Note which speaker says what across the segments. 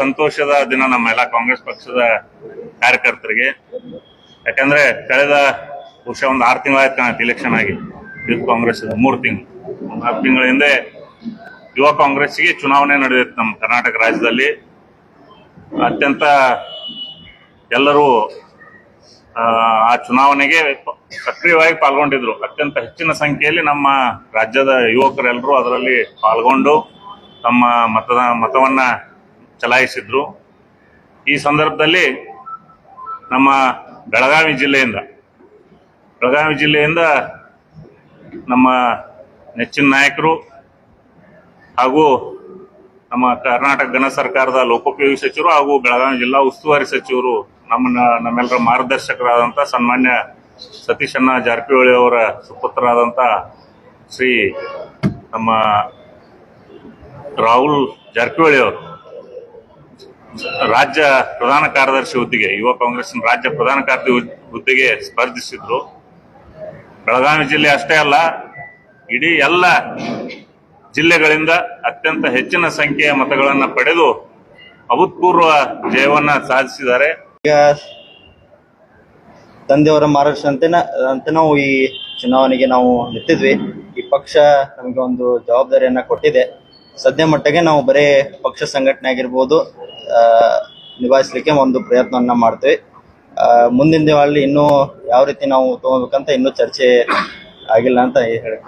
Speaker 1: ಸಂತೋಷದ ದಿನ ನಮ್ಮ ಎಲ್ಲ ಕಾಂಗ್ರೆಸ್ ಪಕ್ಷದ ಕಾರ್ಯಕರ್ತರಿಗೆ. ಯಾಕಂದ್ರೆ ಕಳೆದ ವರ್ಷ ಒಂದು ಆರು ತಿಂಗಳಾಯ್ತು ಕಾಣುತ್ತೆ ಇಲೆಕ್ಷನ್ ಆಗಿ. ಯೂತ್ ಕಾಂಗ್ರೆಸ್ ಮೂರು ತಿಂಗಳು. ಒಂದು ಆರು ತಿಂಗಳ ಹಿಂದೆ ಯುವ ಕಾಂಗ್ರೆಸ್ಗೆ ಚುನಾವಣೆ ನಡೆದಿತ್ತು ನಮ್ಮ ಕರ್ನಾಟಕ ರಾಜ್ಯದಲ್ಲಿ. ಅತ್ಯಂತ ಎಲ್ಲರೂ ಆ ಚುನಾವಣೆಗೆ ಸಕ್ರಿಯವಾಗಿ ಪಾಲ್ಗೊಂಡಿದ್ರು. ಅತ್ಯಂತ ಹೆಚ್ಚಿನ ಸಂಖ್ಯೆಯಲ್ಲಿ ನಮ್ಮ ರಾಜ್ಯದ ಯುವಕರೆಲ್ಲರೂ ಅದರಲ್ಲಿ ಪಾಲ್ಗೊಂಡು ತಮ್ಮ ಮತದ ಮತವನ್ನ ಚಲಾಯಿಸಿದ್ರು. ಈ ಸಂದರ್ಭದಲ್ಲಿ ನಮ್ಮ ಬೆಳಗಾವಿ ಜಿಲ್ಲೆಯಿಂದ ಬೆಳಗಾವಿ ಜಿಲ್ಲೆಯಿಂದ ನಮ್ಮ ನೆಚ್ಚಿನ ನಾಯಕರು ಹಾಗೂ ನಮ್ಮ ಕರ್ನಾಟಕ ಗಣ ಸರ್ಕಾರದ ಲೋಕೋಪಯೋಗಿ ಸಚಿವರು ಹಾಗೂ ಬೆಳಗಾವಿ ಜಿಲ್ಲಾ ಉಸ್ತುವಾರಿ ಸಚಿವರು ನಮ್ಮನ್ನ ನಮ್ಮೆಲ್ಲರ ಮಾರ್ಗದರ್ಶಕರಾದಂಥ ಸನ್ಮಾನ್ಯ ಸತೀಶಣ್ಣ ಜಾರಕಿಹೊಳಿ ಅವರ ಸುಪುತ್ರರಾದಂಥ ಶ್ರೀ ನಮ್ಮ ರಾಹುಲ್ ಜಾರಕಿಹೊಳಿ ಅವರು. ರಾಜ್ಯ ಪ್ರಧಾನ ಕಾರ್ಯದರ್ಶಿ ಹುದ್ದೆಗೆ, ಯುವ ಕಾಂಗ್ರೆಸ್ನ ರಾಜ್ಯ ಪ್ರಧಾನ ಕಾರ್ಯದರ್ಶಿ ಹುದ್ದೆಗೆ ಸ್ಪರ್ಧಿಸಿದ್ರು. ಬೆಳಗಾವಿ ಜಿಲ್ಲೆ ಅಷ್ಟೇ ಅಲ್ಲ, ಇಡೀ ಎಲ್ಲ ಜಿಲ್ಲೆಗಳಿಂದ ಅತ್ಯಂತ ಹೆಚ್ಚಿನ ಸಂಖ್ಯೆಯ ಮತಗಳನ್ನ ಪಡೆದು ಅಭೂತಪೂರ್ವ ಜಯವನ್ನ ಸಾಧಿಸಿದ್ದಾರೆ.
Speaker 2: ಈಗ ತಂದೆಯವರ ಮಾರ್ಗದರ್ಶನಂತೆ ಅಂತೆ ನಾವು ಈ ಚುನಾವಣೆಗೆ ನಾವು ನಿಂತಿದ್ವಿ. ಈ ಪಕ್ಷ ನಮಗೆ ಒಂದು ಜವಾಬ್ದಾರಿಯನ್ನ ಕೊಟ್ಟಿದೆ. ಸದ್ಯ ಮಟ್ಟಿಗೆ ನಾವು ಬರೇ ಪಕ್ಷ ಸಂಘಟನೆ ಆಗಿರ್ಬೋದು ನಿಭಾಯಿಸ್ಲಿಕ್ಕೆ ಒಂದು ಪ್ರಯತ್ನವನ್ನು ಮಾಡ್ತೀವಿ. ಮುಂದಿನ ದಿನಗಳಲ್ಲಿ ಇನ್ನೂ ಯಾವ ರೀತಿ ನಾವು ತಗೋಬೇಕಂತ ಇನ್ನೂ ಚರ್ಚೆ ಆಗಿಲ್ಲ ಅಂತ ಹೇಳಿ.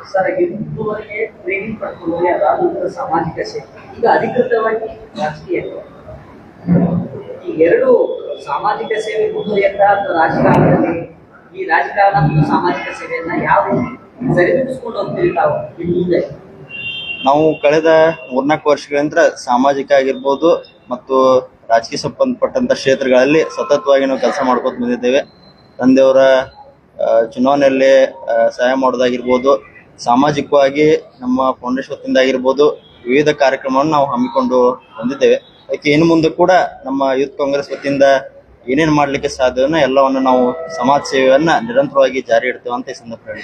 Speaker 3: ಎರಡು ಸಾಮಾಜಿಕ ಸೇವೆ ರಾಜಕಾರಣದಲ್ಲಿ ಈ ರಾಜಕಾರಣ ಮತ್ತು ಸಾಮಾಜಿಕ ಸೇವೆಯನ್ನ ಯಾವ ಸರಿದೂಗಿಸ್ಕೊಂಡು ಹೋಗ್ತೀವಿ ತಾವು ಮುಂದೆ?
Speaker 2: ನಾವು ಕಳೆದ ಮೂರ್ನಾಲ್ಕು ವರ್ಷಗಳಿಂದ ಸಾಮಾಜಿಕ ಆಗಿರ್ಬೋದು ಮತ್ತು ರಾಜಕೀಯ ಸಂಬಂಧಪಟ್ಟಂತ ಕ್ಷೇತ್ರಗಳಲ್ಲಿ ಸತತವಾಗಿ ನಾವು ಕೆಲಸ ಮಾಡ್ಕೊತ ಬಂದಿದ್ದೇವೆ. ತಂದೆಯವರ ಚುನಾವಣೆಯಲ್ಲಿ ಸಹಾಯ ಮಾಡೋದಾಗಿರ್ಬೋದು, ಸಾಮಾಜಿಕವಾಗಿ ನಮ್ಮ ಫೌಂಡೇಶನ್ ವತಿಯಿಂದ ಆಗಿರ್ಬೋದು ವಿವಿಧ ಕಾರ್ಯಕ್ರಮವನ್ನು ನಾವು ಹಮ್ಮಿಕೊಂಡು ಬಂದಿದ್ದೇವೆ. ಅದಕ್ಕೆ ಇನ್ನು ಮುಂದೆ ಕೂಡ ನಮ್ಮ ಯೂತ್ ಕಾಂಗ್ರೆಸ್ ವತಿಯಿಂದ ಏನೇನು ಮಾಡಲಿಕ್ಕೆ ಸಾಧ್ಯವನ್ನ ಎಲ್ಲವನ್ನು ನಾವು ಸಮಾಜ ಸೇವೆಯನ್ನ ನಿರಂತರವಾಗಿ ಜಾರಿ ಇಡ್ತೇವೆ ಅಂತ ಈ ಸಂದರ್ಭ